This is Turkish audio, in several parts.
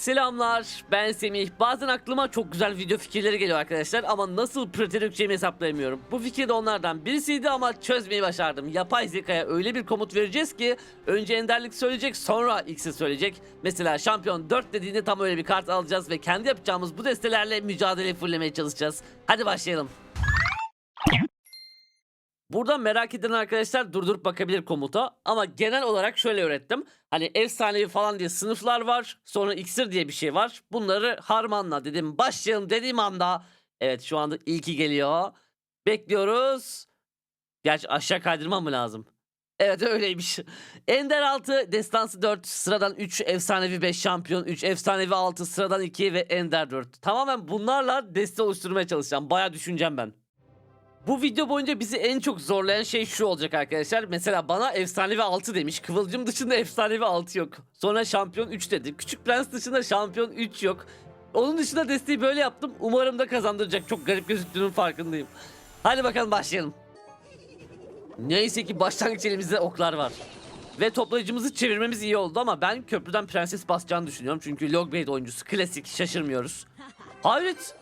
Selamlar ben Semih. Bazen aklıma çok güzel video fikirleri geliyor arkadaşlar ama nasıl pratik dökeceğimi hesaplayamıyorum. Bu fikir de onlardan birisiydi ama çözmeyi başardım. Yapay zekaya öyle bir komut vereceğiz ki önce enderlik söyleyecek sonra X'i söyleyecek. Mesela şampiyon 4 dediğinde tam öyle bir kart alacağız ve kendi yapacağımız bu destelerle mücadele fullemeye çalışacağız. Hadi başlayalım. Burada merak eden arkadaşlar durdurup bakabilir komuta. Ama genel olarak şöyle öğrettim. Hani efsanevi falan diye sınıflar var. Sonra iksir diye bir şey var. Bunları harmanla dedim. Başlayalım dediğim anda. Evet şu anda ilki geliyor. Bekliyoruz. Gerçi aşağı kaydırmam mı lazım? Evet öyleymiş. Ender 6, Destansı 4, sıradan 3, Efsanevi 5, Şampiyon 3, Efsanevi 6, sıradan 2 ve Ender 4. Tamamen bunlarla deste oluşturmaya çalışacağım. Baya düşüneceğim ben. Bu video boyunca bizi en çok zorlayan şey şu olacak arkadaşlar. Mesela bana efsanevi 6 demiş. Kıvılcım dışında efsanevi 6 yok. Sonra şampiyon 3 dedi. Küçük prens dışında şampiyon 3 yok. Onun dışında desteği böyle yaptım. Umarım da kazandıracak. Çok garip gözüktüğünün farkındayım. Hadi bakalım başlayalım. Neyse ki başlangıç elimizde oklar var. Ve toplayıcımızı çevirmemiz iyi oldu ama ben köprüden prenses basacağını düşünüyorum. Çünkü Logbait oyuncusu klasik şaşırmıyoruz. Hayret.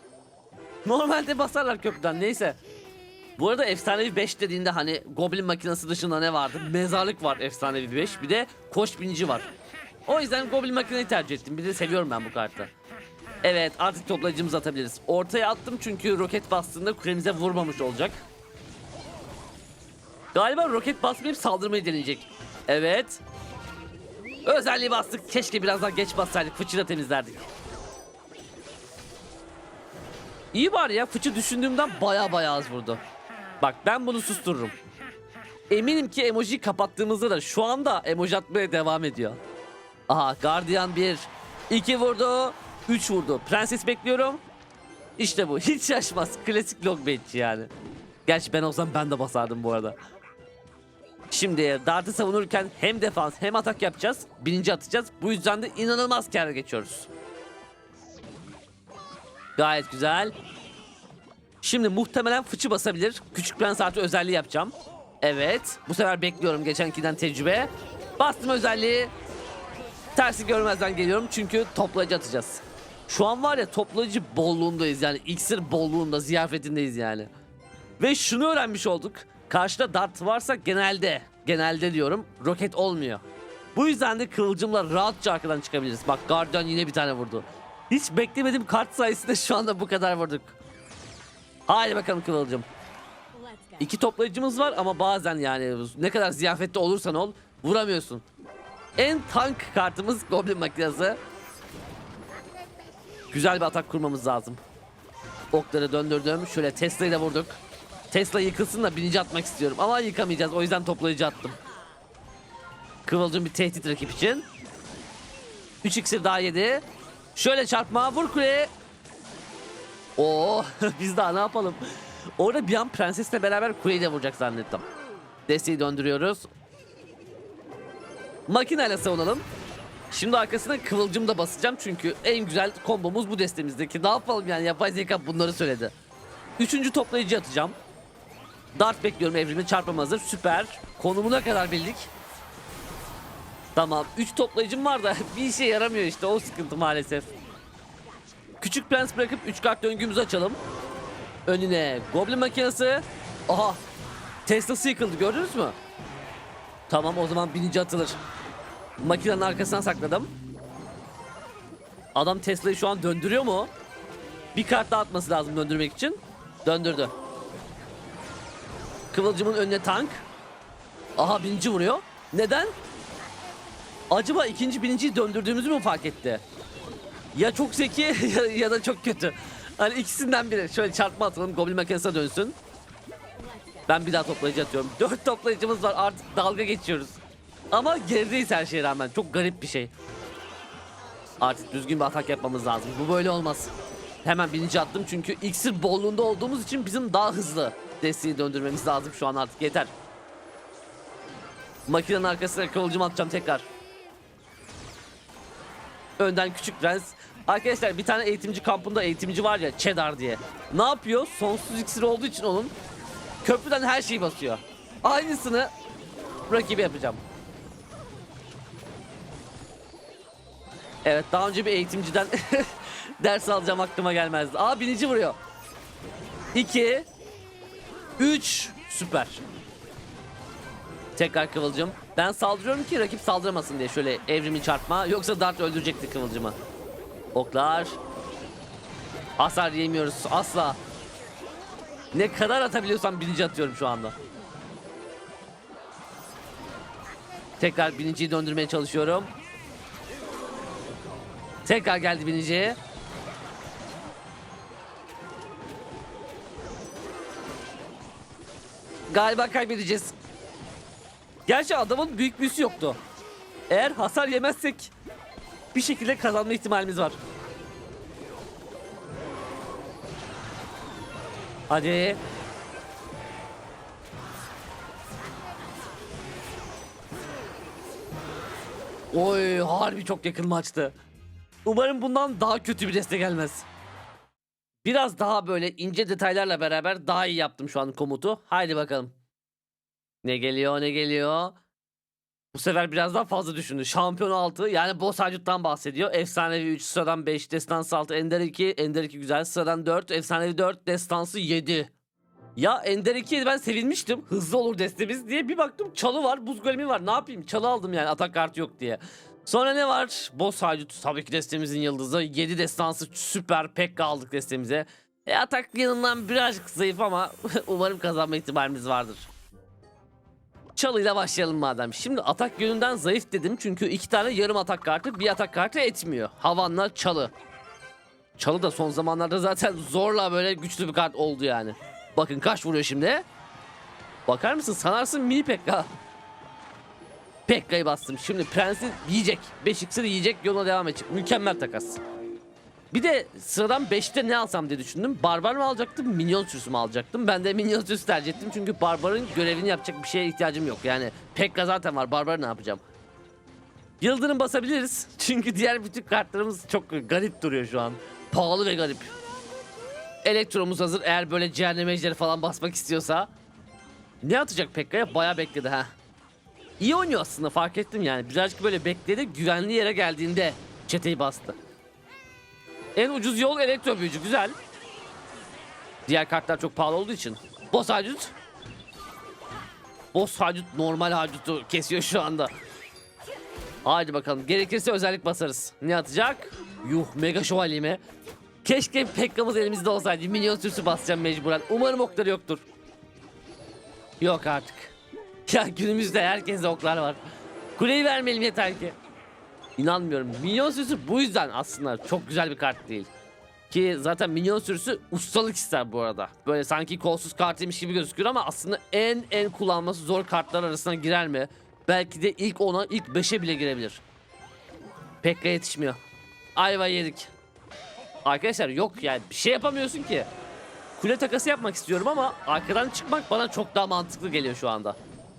Normalde basarlar köprüden neyse. Bu arada efsanevi 5 dediğinde hani goblin makinesi dışında ne vardı? Mezarlık var efsanevi 5. Bir de koç binici var. O yüzden goblin makineyi tercih ettim. Bir de seviyorum ben bu kartı. Evet artık toplayıcımızı atabiliriz. Ortaya attım çünkü roket bastığında kulemize vurmamış olacak. Galiba roket basmayıp saldırmayı deneyecek. Evet. Özelliği bastık. Keşke biraz daha geç bassaydık. Fıçı da temizlerdik. İyi var ya fıçı düşündüğümden baya baya az vurdu. Bak ben bunu sustururum. Eminim ki emojiyi kapattığımızda da şu anda emoji atmaya devam ediyor. Aha gardiyan 1. 2 vurdu. 3 vurdu. Prenses bekliyorum. İşte bu. Hiç şaşmaz. Klasik logbaitçi yani. Gerçi ben olsam ben de basardım bu arada. Şimdi dartı savunurken hem defans hem atak yapacağız. Birinci atacağız. Bu yüzden de inanılmaz kâra geçiyoruz. Gayet güzel. Şimdi muhtemelen fıçı basabilir. Küçük prens artı özelliği yapacağım. Evet. Bu sefer bekliyorum geçenkiden tecrübe. Bastım özelliği. Tersi görmezden geliyorum çünkü toplayıcı atacağız. Şu an var ya toplayıcı bolluğundayız yani. iksir bolluğunda, ziyafetindeyiz yani. Ve şunu öğrenmiş olduk. Karşıda dart varsa genelde, genelde diyorum roket olmuyor. Bu yüzden de kıvılcımla rahatça arkadan çıkabiliriz. Bak Guardian yine bir tane vurdu. Hiç beklemediğim kart sayesinde şu anda bu kadar vurduk. Haydi bakalım Kıvılcım. İki toplayıcımız var ama bazen yani ne kadar ziyafette olursan ol vuramıyorsun. En tank kartımız Goblin makinesi. Güzel bir atak kurmamız lazım. Okları döndürdüm. Şöyle Tesla'yı da vurduk. Tesla yıkılsın da birinci atmak istiyorum. Ama yıkamayacağız. O yüzden toplayıcı attım. Kıvılcım bir tehdit rakip için. 3 iksir daha yedi. Şöyle çarpma vur kuleye. Oo biz daha ne yapalım? Orada bir an prensesle beraber kuleyi de vuracak zannettim. Desteği döndürüyoruz. Makineyle savunalım. Şimdi arkasına kıvılcım da basacağım çünkü en güzel kombomuz bu destemizdeki. Ne yapalım yani yapay zeka bunları söyledi. Üçüncü toplayıcı atacağım. Dart bekliyorum evrimi çarpım hazır. Süper. Konumuna kadar bildik. Tamam. Üç toplayıcım var da bir işe yaramıyor işte o sıkıntı maalesef. Küçük prens bırakıp 3 kart döngümüzü açalım. Önüne goblin makinesi. Aha. Tesla'sı yıkıldı gördünüz mü? Tamam o zaman bininci atılır. Makinenin arkasına sakladım. Adam Tesla'yı şu an döndürüyor mu? Bir kart daha atması lazım döndürmek için. Döndürdü. Kıvılcımın önüne tank. Aha bininci vuruyor. Neden? Acaba ikinci birinciyi döndürdüğümüzü mü fark etti? Ya çok zeki ya, ya da çok kötü. Hani ikisinden biri. Şöyle çarpma atalım. Goblin makinesine dönsün. Ben bir daha toplayıcı atıyorum. Dört toplayıcımız var. Artık dalga geçiyoruz. Ama gerideyiz her şeye rağmen. Çok garip bir şey. Artık düzgün bir atak yapmamız lazım. Bu böyle olmaz. Hemen birinci attım çünkü iksir bolluğunda olduğumuz için bizim daha hızlı desteği döndürmemiz lazım şu an artık yeter. Makinenin arkasına kıvılcım atacağım tekrar. Önden küçük prens. Arkadaşlar bir tane eğitimci kampında eğitimci var ya Cheddar diye. Ne yapıyor? Sonsuz iksir olduğu için onun köprüden her şeyi basıyor. Aynısını rakibi yapacağım. Evet daha önce bir eğitimciden ders alacağım aklıma gelmezdi. Aa binici vuruyor. 2 3 Süper. Tekrar Kıvılcım. Ben saldırıyorum ki rakip saldıramasın diye şöyle evrimi çarpma. Yoksa Dart öldürecekti Kıvılcım'ı. Oklar. Hasar yemiyoruz asla. Ne kadar atabiliyorsam binici atıyorum şu anda. Tekrar biniciyi döndürmeye çalışıyorum. Tekrar geldi binici. Galiba kaybedeceğiz. Gerçi adamın büyük büyüsü yoktu. Eğer hasar yemezsek bir şekilde kazanma ihtimalimiz var. Hadi. Oy harbi çok yakın maçtı. Umarım bundan daha kötü bir deste gelmez. Biraz daha böyle ince detaylarla beraber daha iyi yaptım şu an komutu. Haydi bakalım. Ne geliyor ne geliyor. Bu sefer biraz daha fazla düşündü. Şampiyon 6 yani Boss Haydut'tan bahsediyor. Efsanevi 3, sıradan 5, destansı 6, Ender 2, Ender 2 güzel. Sıradan 4, efsanevi 4, destansı 7. Ya Ender 2'ye ben sevinmiştim. Hızlı olur destemiz diye bir baktım çalı var, buz golemi var. Ne yapayım? Çalı aldım yani atak kartı yok diye. Sonra ne var? Boss tabii ki destemizin yıldızı. 7 destansı süper Pekka aldık destemize. E atak yanından birazcık zayıf ama umarım kazanma ihtimalimiz vardır. Çalıyla başlayalım madem. Şimdi atak yönünden zayıf dedim çünkü iki tane yarım atak kartı bir atak kartı etmiyor. Havanla çalı. Çalı da son zamanlarda zaten zorla böyle güçlü bir kart oldu yani. Bakın kaç vuruyor şimdi. Bakar mısın sanarsın mini Pekka. Pekka'yı bastım. Şimdi prensi yiyecek. 5 iksiri yiyecek yoluna devam edecek. Mükemmel takas. Bir de sıradan 5'te ne alsam diye düşündüm. Barbar mı alacaktım, minyon sürüsü mü alacaktım? Ben de minyon sürüsü tercih ettim çünkü barbarın görevini yapacak bir şeye ihtiyacım yok. Yani Pekka zaten var, barbar ne yapacağım? Yıldırım basabiliriz. Çünkü diğer bütün kartlarımız çok garip duruyor şu an. Pahalı ve garip. Elektromuz hazır eğer böyle cehennem ejderi falan basmak istiyorsa. Ne atacak Pekka'ya? Bayağı bekledi ha. İyi oynuyor aslında fark ettim yani. Birazcık böyle bekledi güvenli yere geldiğinde çeteyi bastı. En ucuz yol elektro büyücü güzel. Diğer kartlar çok pahalı olduğu için. Boss Haydut. Boss Haydut normal Haydut'u kesiyor şu anda. Haydi bakalım. Gerekirse özellik basarız. Ne atacak? Yuh mega şövalye mi? Keşke Pekka'mız elimizde olsaydı. Minyon sürüsü basacağım mecburen. Umarım okları yoktur. Yok artık. Ya günümüzde herkeste oklar var. Kuleyi vermeliyim yeter ki. İnanmıyorum. Minyon sürüsü bu yüzden aslında çok güzel bir kart değil. Ki zaten minyon sürüsü ustalık ister bu arada. Böyle sanki kolsuz kartıymış gibi gözüküyor ama aslında en en kullanması zor kartlar arasına girer mi? Belki de ilk 10'a ilk 5'e bile girebilir. Pekka yetişmiyor. Ayva yedik. Arkadaşlar yok yani bir şey yapamıyorsun ki. Kule takası yapmak istiyorum ama arkadan çıkmak bana çok daha mantıklı geliyor şu anda.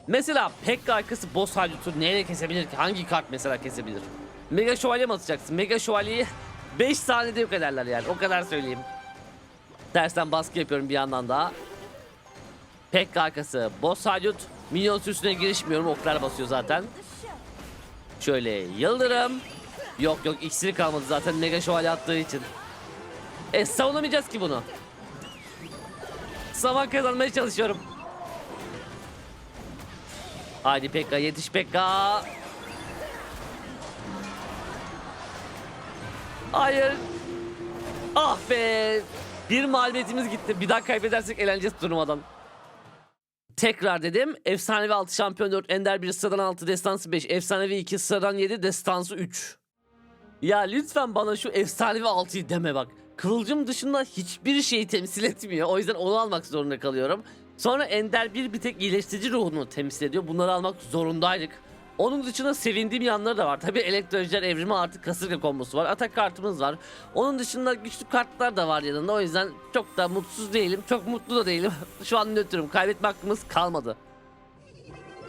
Mesela Pekka arkası boss haydut'u neyle kesebilir ki? Hangi kart mesela kesebilir? Mega şövalye mi atacaksın? Mega şövalyeyi 5 saniyede yok ederler yani. O kadar söyleyeyim. Dersten baskı yapıyorum bir yandan daha. Pekka arkası boss haydut. Minyon sürüsüne girişmiyorum. Oklar basıyor zaten. Şöyle yıldırım. Yok yok iksiri kalmadı zaten mega şövalye attığı için. E savunamayacağız ki bunu. Zaman kazanmaya çalışıyorum. Haydi Pekka yetiş Pekka. Hayır. Ah be. Bir mağlubiyetimiz gitti. Bir daha kaybedersek eğleneceğiz turnuvadan. Tekrar dedim. Efsanevi 6 şampiyon 4, Ender 1 sıradan 6, destansı 5, efsanevi 2 sıradan 7, destansı 3. Ya lütfen bana şu efsanevi 6'yı deme bak. Kıvılcım dışında hiçbir şeyi temsil etmiyor. O yüzden onu almak zorunda kalıyorum. Sonra Ender 1 bir tek iyileştirici ruhunu temsil ediyor. Bunları almak zorundaydık. Onun dışında sevindiğim yanları da var. Tabii elektrolojiler evrimi artık kasırga kombosu var. Atak kartımız var. Onun dışında güçlü kartlar da var yanında. O yüzden çok da mutsuz değilim. Çok mutlu da değilim. Şu an nötrüm. Kaybetme hakkımız kalmadı.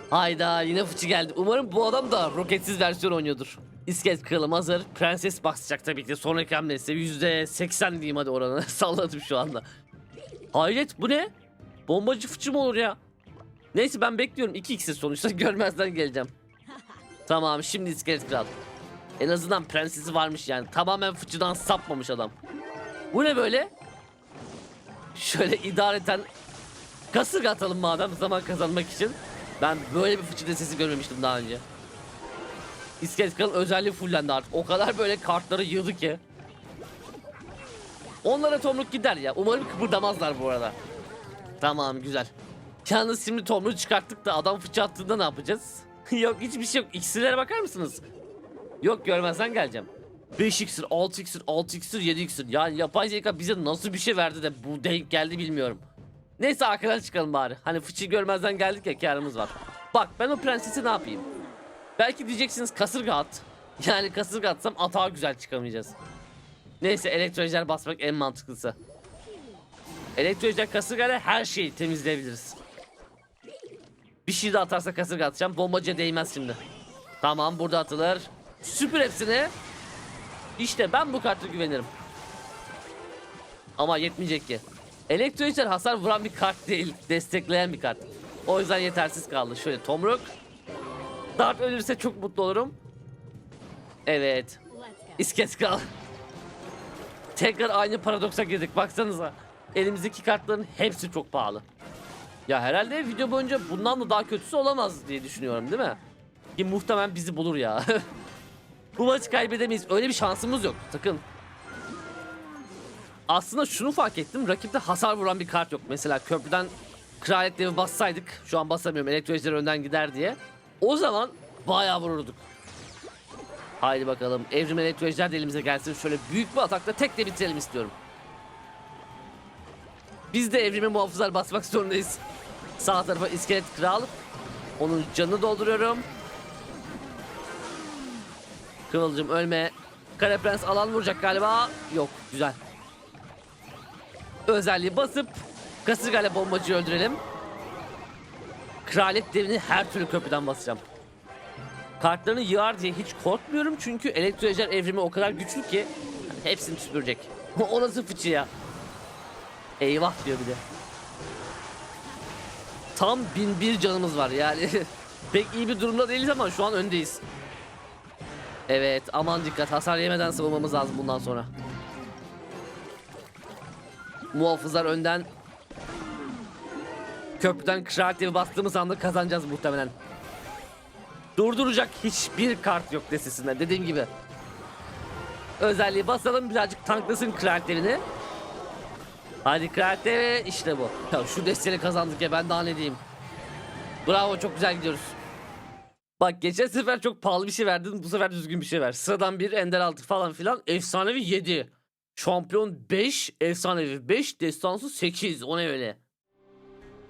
Hayda yine fıçı geldi. Umarım bu adam da roketsiz versiyon oynuyordur. İskelet kralım hazır. Prenses basacak tabii ki. Sonraki hamlesi %80 diyeyim hadi oranı. Salladım şu anda. Hayret bu ne? Bombacı fıçı mı olur ya? Neyse ben bekliyorum. 2x'e sonuçta görmezden geleceğim. Tamam şimdi iskelet kral. En azından prensesi varmış yani. Tamamen fıçıdan sapmamış adam. Bu ne böyle? Şöyle idareten kasırga atalım madem zaman kazanmak için. Ben böyle bir fıçı sesi görmemiştim daha önce. İskelet kralın özelliği fullendi artık. O kadar böyle kartları yığdı ki. Onlara tomruk gider ya. Umarım kıpırdamazlar bu arada. Tamam güzel. Yalnız şimdi tomruğu çıkarttık da adam fıçı attığında ne yapacağız? yok hiçbir şey yok. İksirlere bakar mısınız? Yok görmezden geleceğim. 5 iksir, 6 iksir, 6 iksir, 7 iksir. Yani yapay zeka bize nasıl bir şey verdi de bu denk geldi bilmiyorum. Neyse arkadan çıkalım bari. Hani fıçıyı görmezden geldik ya karımız var. Bak ben o prensesi ne yapayım? Belki diyeceksiniz kasırga at. Yani kasırga atsam atağa güzel çıkamayacağız. Neyse elektrojler basmak en mantıklısı. Elektrojler kasırgayla her şeyi temizleyebiliriz. Bir şey de atarsa kasırga atacağım. Bombacıya değmez şimdi. Tamam burada atılır. Süpür hepsini. İşte ben bu karta güvenirim. Ama yetmeyecek ki. Elektrojler hasar vuran bir kart değil. Destekleyen bir kart. O yüzden yetersiz kaldı. Şöyle tomruk. Dart ölürse çok mutlu olurum. Evet. İskelet kral. Tekrar aynı paradoksa girdik. Baksanıza. Elimizdeki kartların hepsi çok pahalı. Ya herhalde video boyunca bundan da daha kötüsü olamaz diye düşünüyorum değil mi? Ki muhtemelen bizi bulur ya. Bu maçı kaybedemeyiz. Öyle bir şansımız yok. Sakın. Aslında şunu fark ettim. Rakipte hasar vuran bir kart yok. Mesela köprüden kraliyet devi bassaydık. Şu an basamıyorum. Elektrojler önden gider diye. O zaman bayağı vururduk. Haydi bakalım. Evrim elektrojler de elimize gelsin. Şöyle büyük bir atakla tek de bitirelim istiyorum. Biz de evrime muhafızlar basmak zorundayız. Sağ tarafa iskelet kral. Onun canını dolduruyorum. Kıvılcım ölme. Kara prens alan vuracak galiba. Yok güzel. Özelliği basıp kasırgayla bombacıyı öldürelim. Kraliyet devini her türlü köprüden basacağım. Kartlarını yığar diye hiç korkmuyorum çünkü elektroejer evrimi o kadar güçlü ki hepsini süpürecek. o nasıl fıçı ya? Eyvah diyor bir de. Tam bin bir canımız var yani. Pek iyi bir durumda değiliz ama şu an öndeyiz. Evet aman dikkat hasar yemeden savunmamız lazım bundan sonra. Muhafızlar önden köprüden kraliyeti bastığımız anda kazanacağız muhtemelen. Durduracak hiçbir kart yok destesinde dediğim gibi. Özelliği basalım birazcık tanklasın kraliyetlerini. Hadi kraliyet işte bu. Ya şu desteğini kazandık ya ben daha ne diyeyim. Bravo çok güzel gidiyoruz. Bak geçen sefer çok pahalı bir şey verdin bu sefer düzgün bir şey ver. Sıradan bir ender altı falan filan efsanevi 7. Şampiyon 5, efsanevi 5, destansı 8 o ne öyle.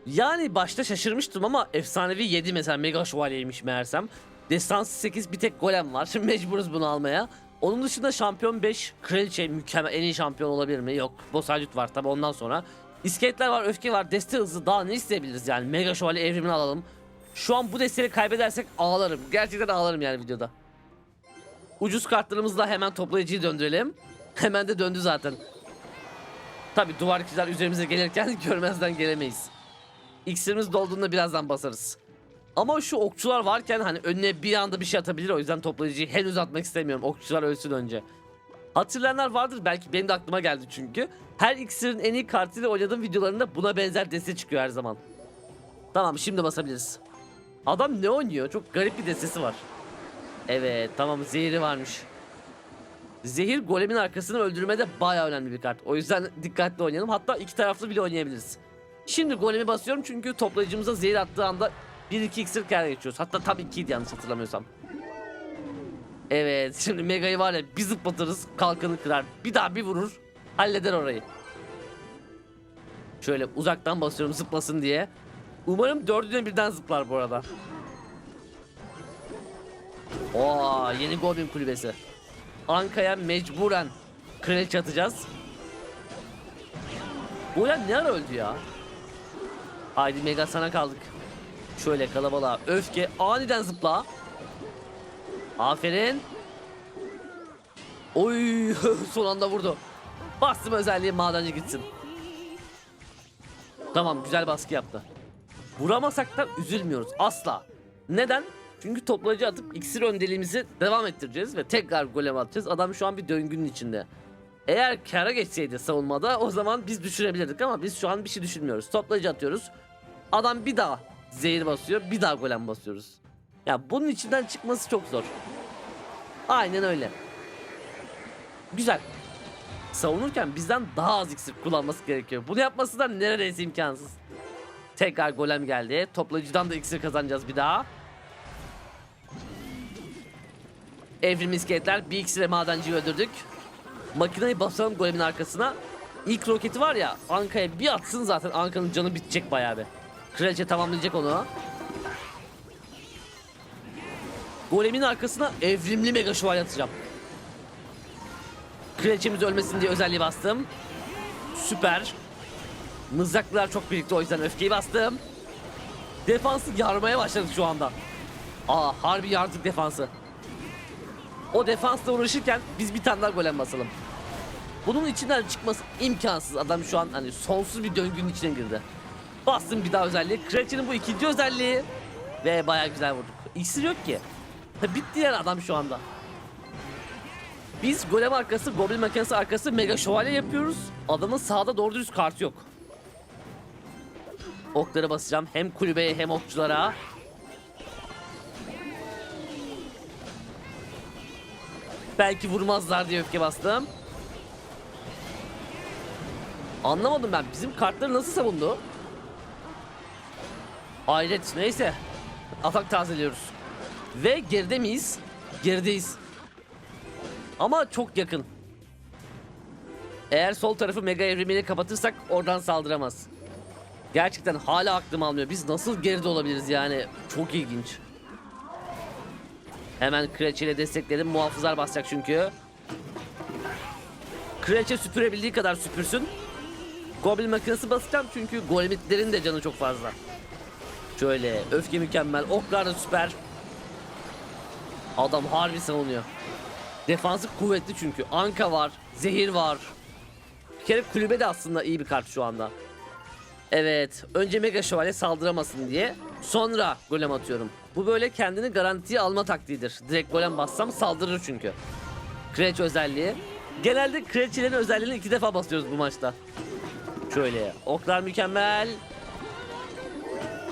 Yani başta şaşırmıştım ama efsanevi 7 mesela mega şövalyeymiş meğersem. Destansı 8 bir tek golem var. Mecburuz bunu almaya. Onun dışında şampiyon 5 kraliçe mükemmel en iyi şampiyon olabilir mi? Yok. Bosacut var tabi ondan sonra. İskeletler var, öfke var, deste hızı daha ne isteyebiliriz yani? Mega şövalye evrimini alalım. Şu an bu desteği kaybedersek ağlarım. Gerçekten ağlarım yani videoda. Ucuz kartlarımızla hemen toplayıcıyı döndürelim. Hemen de döndü zaten. Tabi duvar ikiler üzerimize gelirken görmezden gelemeyiz. İksirimiz dolduğunda birazdan basarız. Ama şu okçular varken hani önüne bir anda bir şey atabilir o yüzden toplayıcıyı henüz atmak istemiyorum. Okçular ölsün önce. Hatırlayanlar vardır belki benim de aklıma geldi çünkü. Her iksirin en iyi kartıyla oynadığım videolarında buna benzer deste çıkıyor her zaman. Tamam şimdi basabiliriz. Adam ne oynuyor? Çok garip bir destesi var. Evet tamam zehri varmış. Zehir golemin arkasını öldürmede bayağı önemli bir kart. O yüzden dikkatli oynayalım. Hatta iki taraflı bile oynayabiliriz. Şimdi golemi basıyorum çünkü toplayıcımıza zehir attığı anda 1-2 iksir kere geçiyoruz. Hatta tam 2'ydi yanlış hatırlamıyorsam. Evet şimdi Mega'yı var ya bir zıplatırız kalkanı kırar. Bir daha bir vurur halleder orayı. Şöyle uzaktan basıyorum zıplasın diye. Umarım dördüne birden zıplar bu arada. Oo yeni Goblin kulübesi. Anka'ya mecburen kraliçe atacağız. Bu ya ne ara öldü ya? Haydi Mega sana kaldık. Şöyle kalabalığa öfke aniden zıpla. Aferin. Oy son anda vurdu. Bastım özelliği madenci gitsin. Tamam güzel baskı yaptı. Vuramasak da üzülmüyoruz asla. Neden? Çünkü toplayıcı atıp iksir öndeliğimizi devam ettireceğiz ve tekrar golem atacağız. Adam şu an bir döngünün içinde. Eğer kara geçseydi savunmada o zaman biz düşürebilirdik ama biz şu an bir şey düşünmüyoruz. Toplayıcı atıyoruz. Adam bir daha zehir basıyor, bir daha golem basıyoruz. Ya bunun içinden çıkması çok zor. Aynen öyle. Güzel. Savunurken bizden daha az iksir kullanması gerekiyor. Bunu yapması da neredeyse imkansız. Tekrar golem geldi. Toplayıcıdan da iksir kazanacağız bir daha. Evrim iskeletler bir iksire madenciyi öldürdük. Makineyi basalım golemin arkasına. İlk roketi var ya Anka'ya bir atsın zaten Anka'nın canı bitecek bayağı bir. Kraliçe tamamlayacak onu. Golemin arkasına evrimli mega şövalye atacağım. Kraliçemiz ölmesin diye özelliği bastım. Süper. Mızraklar çok birlikte o yüzden öfkeyi bastım. Defansı yarmaya başladık şu anda. Aa harbi yardık defansı. O defansla uğraşırken biz bir tane daha golem basalım. Bunun içinden çıkması imkansız. Adam şu an hani sonsuz bir döngünün içine girdi. Bastım bir daha özelliği. Kraliçenin bu ikinci özelliği. Ve bayağı güzel vurduk. İksir yok ki. Bitti yani adam şu anda. Biz golem arkası, goblin makinesi arkası mega şövalye yapıyoruz. Adamın sağda doğru dürüst kartı yok. Okları basacağım hem kulübeye hem okçulara. Belki vurmazlar diye öfke bastım. Anlamadım ben. Bizim kartları nasıl savundu? Hayret neyse. Atak tazeliyoruz. Ve geride miyiz? Gerideyiz. Ama çok yakın. Eğer sol tarafı mega evrimiyle kapatırsak oradan saldıramaz. Gerçekten hala aklım almıyor. Biz nasıl geride olabiliriz yani? Çok ilginç. Hemen Kraliçe ile destekledim. Muhafızlar basacak çünkü. Kraliçe süpürebildiği kadar süpürsün. Goblin makinesi basacağım çünkü golemitlerin de canı çok fazla. Şöyle öfke mükemmel. Oklar da süper. Adam harbi savunuyor. Defansı kuvvetli çünkü. Anka var. Zehir var. Bir kere kulübe de aslında iyi bir kart şu anda. Evet. Önce Mega Şövalye saldıramasın diye. Sonra golem atıyorum. Bu böyle kendini garantiye alma taktiğidir. Direkt golem bassam saldırır çünkü. Kraliçe özelliği. Genelde kraliçelerin özelliğini iki defa basıyoruz bu maçta. Şöyle. Oklar mükemmel.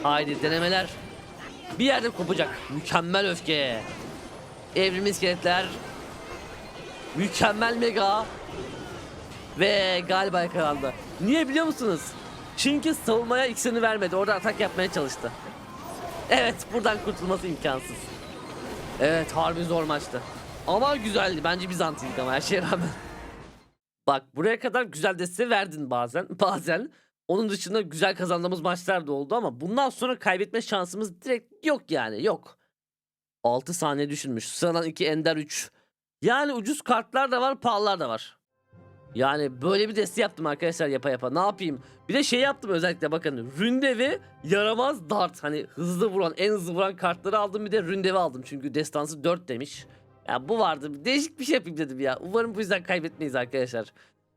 Haydi denemeler. Bir yerde kopacak. Mükemmel öfke. Evrim iskeletler. Mükemmel mega. Ve galiba yakalandı. Niye biliyor musunuz? Çünkü savunmaya iksirini vermedi. Orada atak yapmaya çalıştı. Evet buradan kurtulması imkansız. Evet harbi zor maçtı. Ama güzeldi. Bence Bizantiydik ama her şeye rağmen. Bak buraya kadar güzel deste verdin bazen. Bazen. Onun dışında güzel kazandığımız maçlar da oldu ama bundan sonra kaybetme şansımız direkt yok yani yok. 6 saniye düşünmüş. Sıradan 2 Ender 3. Yani ucuz kartlar da var pahalılar da var. Yani böyle bir deste yaptım arkadaşlar yapa yapa. Ne yapayım? Bir de şey yaptım özellikle bakın. Ründevi yaramaz dart. Hani hızlı vuran en hızlı vuran kartları aldım. Bir de ründevi aldım. Çünkü destansı 4 demiş. Ya bu vardı. Değişik bir şey yapayım dedim ya. Umarım bu yüzden kaybetmeyiz arkadaşlar.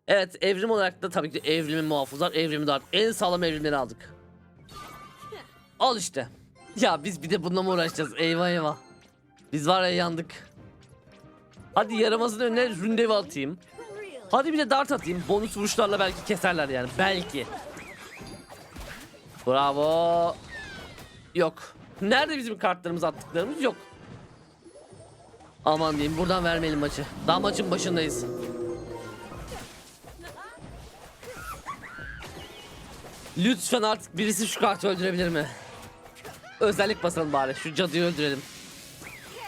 Evet evrim olarak da tabii ki de evrimi muhafızlar, evrimi dart. En sağlam evrimleri aldık. Al işte. Ya biz bir de bununla mı uğraşacağız? Eyvah eyvah. Biz var ya yandık. Hadi yaramazın önüne ründevi atayım. Hadi bir de dart atayım. Bonus vuruşlarla belki keserler yani. Belki. Bravo. Yok. Nerede bizim kartlarımız attıklarımız yok. Aman diyeyim buradan vermeyelim maçı. Daha maçın başındayız. Lütfen artık birisi şu kartı öldürebilir mi? Özellik basalım bari. Şu cadıyı öldürelim.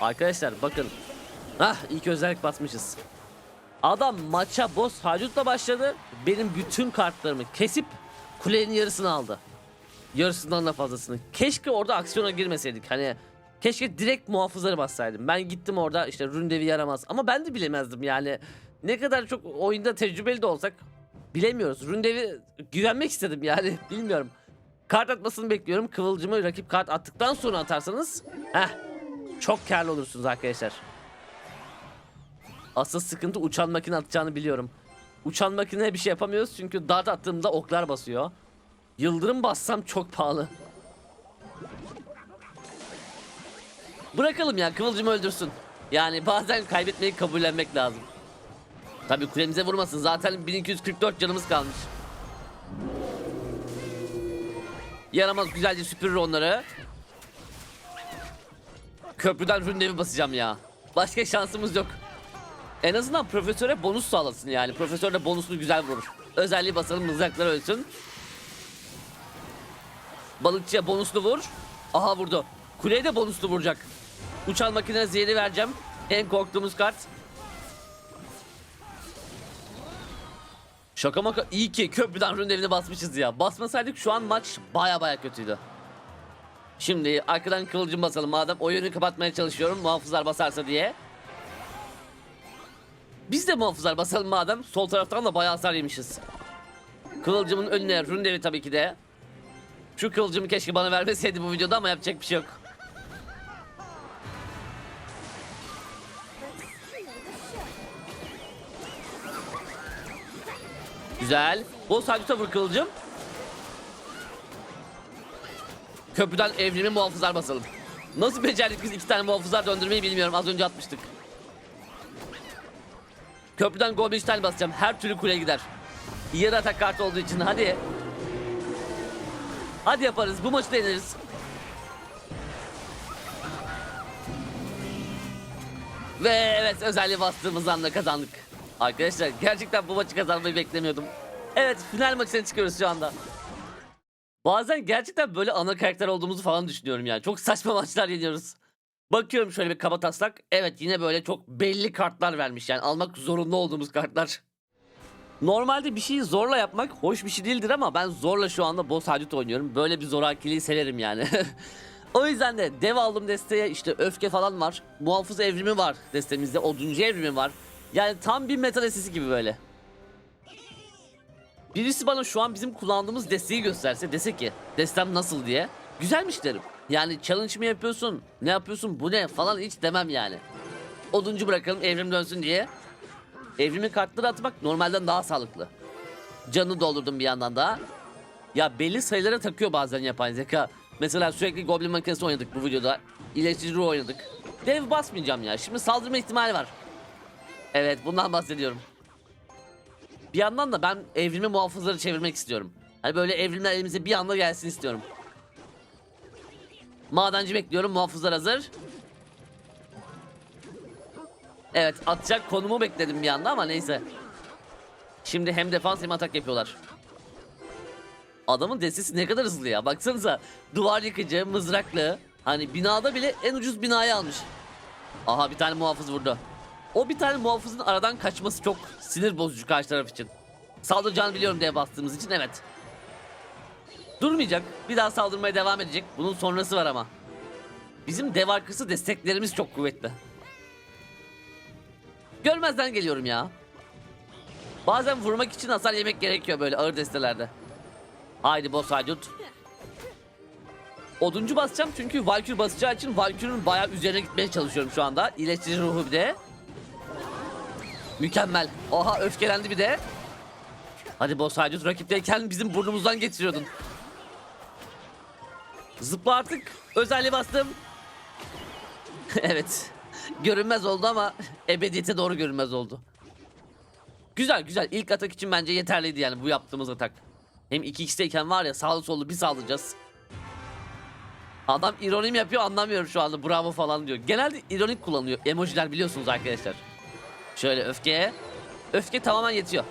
Arkadaşlar bakın. Hah ilk özellik basmışız. Adam maça boss hacutla başladı. Benim bütün kartlarımı kesip kulenin yarısını aldı. Yarısından da fazlasını. Keşke orada aksiyona girmeseydik. Hani keşke direkt muhafızları bassaydım. Ben gittim orada işte ründevi yaramaz. Ama ben de bilemezdim yani. Ne kadar çok oyunda tecrübeli de olsak bilemiyoruz. Ründevi güvenmek istedim yani bilmiyorum. Kart atmasını bekliyorum. Kıvılcımı rakip kart attıktan sonra atarsanız heh, çok karlı olursunuz arkadaşlar. Asıl sıkıntı uçan makine atacağını biliyorum. Uçan makineye bir şey yapamıyoruz çünkü dart attığımda oklar basıyor. Yıldırım bassam çok pahalı. Bırakalım ya Kıvılcım öldürsün. Yani bazen kaybetmeyi kabullenmek lazım. Tabii kulemize vurmasın. Zaten 1244 canımız kalmış. Yaramaz güzelce süpürür onları. Köprüden ründevi basacağım ya. Başka şansımız yok. En azından profesöre bonus sağlasın yani. Profesör de bonuslu güzel vurur. Özelliği basalım mızraklar ölsün. Balıkçıya bonuslu vur. Aha vurdu. Kuleye de bonuslu vuracak. Uçan makine zehri vereceğim. En korktuğumuz kart. Şaka maka iyi ki köprüden ründevini basmışız ya. Basmasaydık şu an maç baya baya kötüydü. Şimdi arkadan kılıcım basalım madem oyunu kapatmaya çalışıyorum muhafızlar basarsa diye. Biz de muhafızlar basalım madem sol taraftan da bayağı hasar yemişiz. Kılıcımın önüne ründevi tabii ki de. Şu kılıcımı keşke bana vermeseydi bu videoda ama yapacak bir şey yok. Güzel. Bol sabite vur kılıcım. Köprüden evrimi muhafızlar basalım. Nasıl becerdik biz iki tane muhafızlar döndürmeyi bilmiyorum. Az önce atmıştık. Köprüden Goblin basacağım. Her türlü kuleye gider. Yarı atak kartı olduğu için hadi. Hadi yaparız. Bu maçı deneriz. Ve evet özelliği bastığımız anda kazandık. Arkadaşlar gerçekten bu maçı kazanmayı beklemiyordum. Evet final maçına çıkıyoruz şu anda. Bazen gerçekten böyle ana karakter olduğumuzu falan düşünüyorum yani. Çok saçma maçlar yeniyoruz. Bakıyorum şöyle bir kaba taslak. Evet yine böyle çok belli kartlar vermiş yani almak zorunda olduğumuz kartlar. Normalde bir şeyi zorla yapmak hoş bir şey değildir ama ben zorla şu anda boss hacut oynuyorum. Böyle bir zorakiliği severim yani. o yüzden de dev aldım desteğe işte öfke falan var. Muhafız evrimi var destemizde. Oduncu evrimi var. Yani tam bir meta destesi gibi böyle. Birisi bana şu an bizim kullandığımız desteği gösterse dese ki destem nasıl diye. Güzelmiş derim. Yani challenge mi yapıyorsun? Ne yapıyorsun? Bu ne? Falan hiç demem yani. Oduncu bırakalım evrim dönsün diye. Evrimi kartları atmak normalden daha sağlıklı. Canını doldurdum bir yandan daha. Ya belli sayılara takıyor bazen yapay zeka. Mesela sürekli Goblin makinesi oynadık bu videoda. İyileştirici oynadık. Dev basmayacağım ya. Şimdi saldırma ihtimali var. Evet bundan bahsediyorum. Bir yandan da ben evrimi muhafızları çevirmek istiyorum. Hani böyle evrimler elimize bir anda gelsin istiyorum. Madenci bekliyorum. Muhafızlar hazır. Evet atacak konumu bekledim bir anda ama neyse. Şimdi hem defans hem atak yapıyorlar. Adamın destesi ne kadar hızlı ya. Baksanıza duvar yıkıcı, mızraklı. Hani binada bile en ucuz binayı almış. Aha bir tane muhafız vurdu. O bir tane muhafızın aradan kaçması çok sinir bozucu karşı taraf için. Saldıracağını biliyorum diye bastığımız için evet. Durmayacak. Bir daha saldırmaya devam edecek. Bunun sonrası var ama. Bizim dev arkası desteklerimiz çok kuvvetli. Görmezden geliyorum ya. Bazen vurmak için hasar yemek gerekiyor böyle ağır destelerde. Haydi boss haydut. Oduncu basacağım çünkü Valkür basacağı için Valkür'ün bayağı üzerine gitmeye çalışıyorum şu anda. İyileştirici ruhu bir de. Mükemmel. Oha öfkelendi bir de. Hadi boss haydut rakipteyken bizim burnumuzdan geçiriyordun. Zıpla artık. Özelliği bastım. evet. Görünmez oldu ama ebediyete doğru görünmez oldu. Güzel güzel. İlk atak için bence yeterliydi yani bu yaptığımız atak. Hem 2x'teyken var ya sağlı sollu bir saldıracağız. Adam ironi yapıyor anlamıyorum şu anda. Bravo falan diyor. Genelde ironik kullanıyor. Emojiler biliyorsunuz arkadaşlar. Şöyle öfke. Öfke tamamen yetiyor.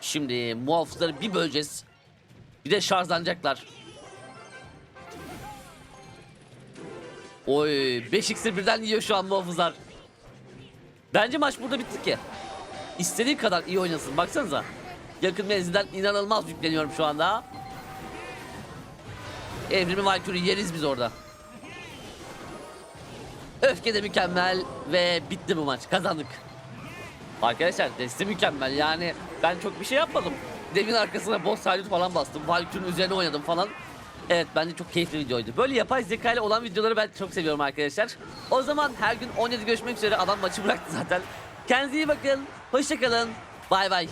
Şimdi muhafızları bir böleceğiz. Bir de şarjlanacaklar. Oy 5x'i birden yiyor şu an muhafızlar. Bence maç burada bitti ki. İstediği kadar iyi oynasın baksanıza. Yakın menzilden inanılmaz yükleniyorum şu anda. Evrimi Valkyrie yeriz biz orada. Öfke de mükemmel ve bitti bu maç. Kazandık. Arkadaşlar desti mükemmel yani ben çok bir şey yapmadım. Devin arkasına boss salute falan bastım. Valkyrie'nin üzerine oynadım falan. Evet bence çok keyifli videoydu. Böyle yapay zeka ile olan videoları ben çok seviyorum arkadaşlar. O zaman her gün 17 görüşmek üzere. Adam maçı bıraktı zaten. Kendinize iyi bakın. Hoşçakalın. Bay bay.